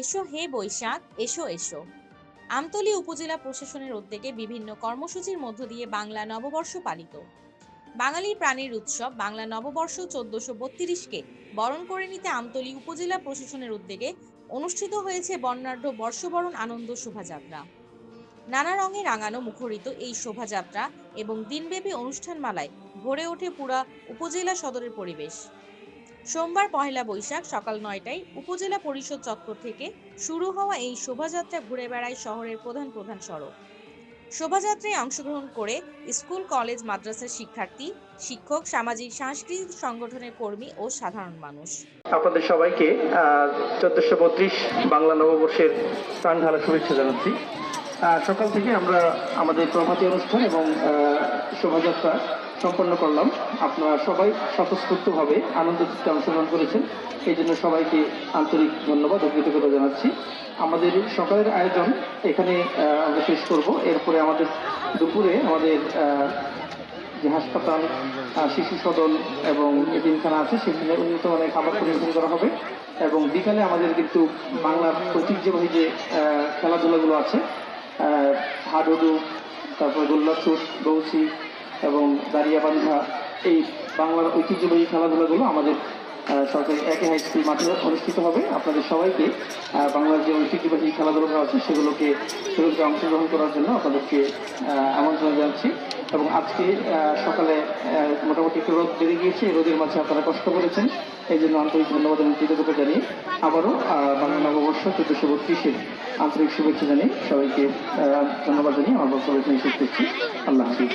এসো হে বৈশাখ, এসো এসো। আমতলী উপজেলা প্রশাসনের উদ্যোগে বিভিন্ন কর্মসূচির মধ্য দিয়ে বাংলা নববর্ষ পালিত। বাঙালির প্রাণীর উৎসব বাংলা নববর্ষ চোদ্দশো বত্রিশকে বরণ করে নিতে আমতলী উপজেলা প্রশাসনের উদ্যোগে অনুষ্ঠিত হয়েছে বর্ণাঢ্য বর্ষবরণ আনন্দ শোভাযাত্রা। নানা রঙে রাঙানো মুখরিত এই শোভাযাত্রা এবং দিনব্যাপী অনুষ্ঠানমালায় ভরে ওঠে পুরা উপজেলা সদরের পরিবেশ। সোমবার পহেলা বৈশাখ সকাল নয়টায় উপজেলা পরিষদ চত্বর থেকে শুরু হওয়া এই শোভাযাত্রা ঘুরে বেড়ায় শহরের প্রধান প্রধান সড়ক। শোভাযাত্রায় অংশগ্রহণ করে স্কুল, কলেজ, মাদ্রাসার শিক্ষার্থী, শিক্ষক, সামাজিক, সাংস্কৃতিক সংগঠনের কর্মী ও সাধারণ মানুষ। আপনাদের সবাইকে চোদ্দশো বাংলা নববর্ষের প্রাণ ঢালা শুভেচ্ছা জানাচ্ছি। সকাল থেকে আমরা আমাদের প্রভাতী অনুষ্ঠান এবং শোভাযাত্রা সম্পন্ন করলাম। আপনারা সবাই স্বতঃস্ফূর্তভাবে আনন্দ চিত্তে অংশগ্রহণ করেছেন। এই জন্য সবাইকে আন্তরিক ধন্যবাদ ও কৃতজ্ঞতা জানাচ্ছি। আমাদের সকালের আয়োজন এখানে আমরা শেষ করব। এরপরে আমাদের দুপুরে আমাদের যে হাসপাতাল শিশু সদন এবং এদিনখানা আছে, সেখানে উন্নত মানের খাবার পরিবেশন করা হবে এবং বিকালে আমাদের কিন্তু বাংলার ঐতিহ্যবাহী যে খেলাধুলাগুলো আছে হাডুডু তারপর গোল্লাছুট বৌসি এবং দাঁড়িয়াবান্ধা এই বাংলার ঐতিহ্যবাহী খেলাধুলাগুলো আমাদের সরকারি একই হাই স্কুল মাঠে অনুষ্ঠিত হবে। আপনাদের সবাইকে বাংলার যে ঐতিহ্যবাহী খেলাধুলাগুলো আছে সেগুলোকে সেগুলোকে অংশগ্রহণ করার জন্য আপনাদেরকে আমন্ত্রণ জানাচ্ছি। এবং আজকে সকালে মোটামুটি একটু রোদ বেড়ে গিয়েছে। রোদের মাঝে আপনারা কষ্ট করেছেন। এই জন্য আন্তরিক ধন্যবাদ এবং কৃতজ্ঞতা জানিয়ে আবারও বাংলা নববর্ষ চোদ্দশো বত্রিশের আন্তরিক শুভেচ্ছা জানিয়ে সবাইকে ধন্যবাদ জানিয়ে আমার বক্তব্য শেষ করছি। আল্লাহ হাফিজ।